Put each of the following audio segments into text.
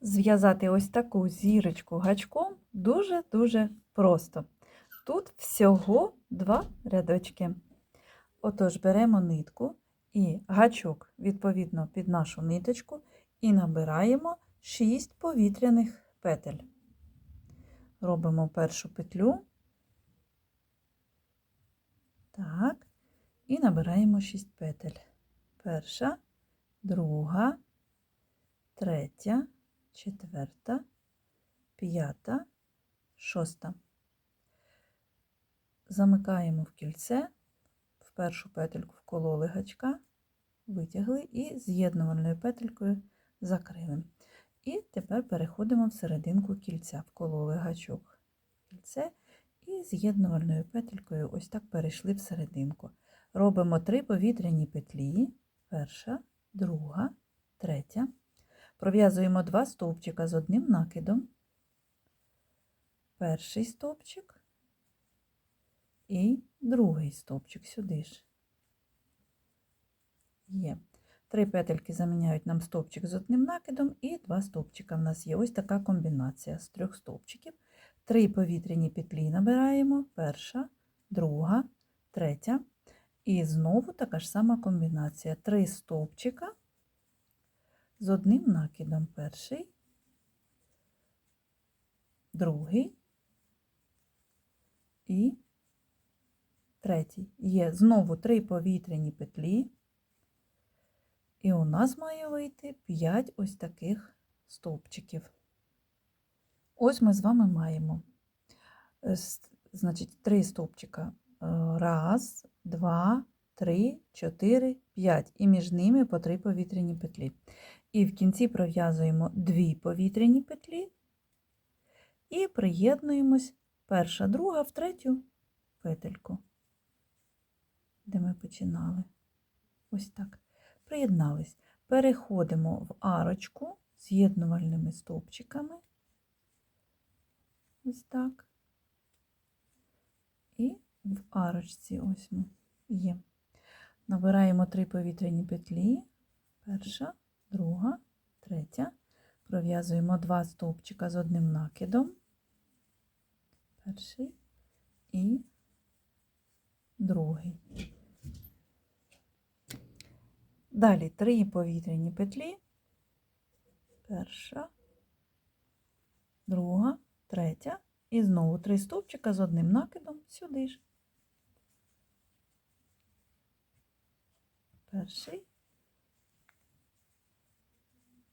Зв'язати ось таку зірочку гачком дуже-дуже просто. Тут всього два рядочки. Отож, беремо нитку і гачок, відповідно, під нашу ниточку, і набираємо 6 повітряних петель. Робимо першу петлю. Так, і набираємо 6 петель. Перша, друга, третя, четверта, п'ята, шоста. Замикаємо в кільце, в першу петельку вкололи гачка, витягли і з'єднувальною петелькою закрили. І тепер переходимо в серединку кільця, вкололи гачок кільце і з'єднувальною петелькою ось так перейшли в серединку. Робимо три повітряні петлі, перша, друга, третя. Пров'язуємо два стовпчика з одним накидом. Перший стовпчик і другий стовпчик сюди ж. Є. Три петельки заміняють нам стовпчик з одним накидом, і два стовпчика в нас є. Ось така комбінація з трьох стовпчиків. Три повітряні петлі набираємо: перша, друга, третя. І знову така ж сама комбінація. Три стовпчика з одним накидом. Перший, другий і третій. Є знову три повітряні петлі. І у нас має вийти 5 ось таких стовпчиків. Ось ми з вами маємо е, значить, 3 стовпчика. Е, раз, два, три, чотири, п'ять. І між ними по 3 повітряні петлі. І в кінці пров'язуємо 2 повітряні петлі і приєднуємось перша, друга в третю петельку, де ми починали. Ось так. Приєднались. Переходимо в арочку з'єднувальними стовпчиками. Ось так. І в арочці ось ми є. Набираємо три повітряні петлі. Перша, друга, третя. Пров'язуємо два стовпчика з одним накидом. Перший і другий. Далі три повітряні петлі. Перша, друга, третя. І знову три стовпчика з одним накидом сюди ж. Перший,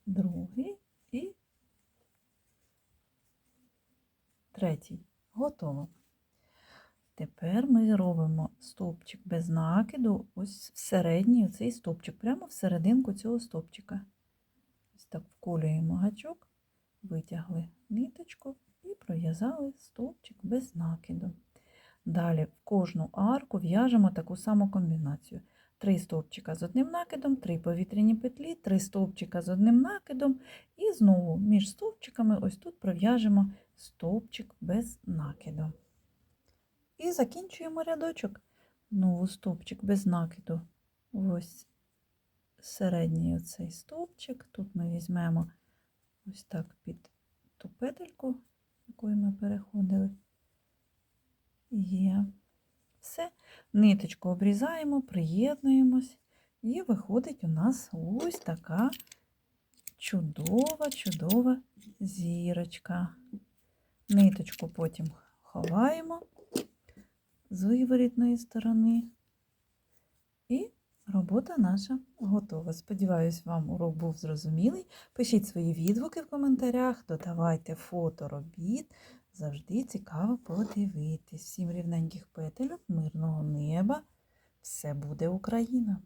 другий і третій. Готово. Тепер ми робимо стовпчик без накиду, ось в середній оцей стовпчик, прямо в серединку цього стовпчика. Ось так вколюємо гачок, витягли ниточку і пров'язали стовпчик без накиду. Далі в кожну арку в'яжемо таку саму комбінацію. Три стовпчика з одним накидом, три повітряні петлі, три стовпчика з одним накидом, і знову між стовпчиками ось тут пров'яжемо стовпчик без накиду. І закінчуємо рядочок. Знову стовпчик без накиду. Ось середній оцей стовпчик. Тут ми візьмемо ось так під ту петельку, якою ми переходили. Є. Все. Ниточку обрізаємо, приєднуємось, і виходить у нас ось така чудова, чудова зірочка. Ниточку потім ховаємо з виворітної сторони. І робота наша готова. Сподіваюсь, вам урок був зрозумілий. Пишіть свої відгуки в коментарях, додавайте фото робіт. Завжди цікаво подивитись. Всім рівненьких петельок, мирного неба. Все буде Україна!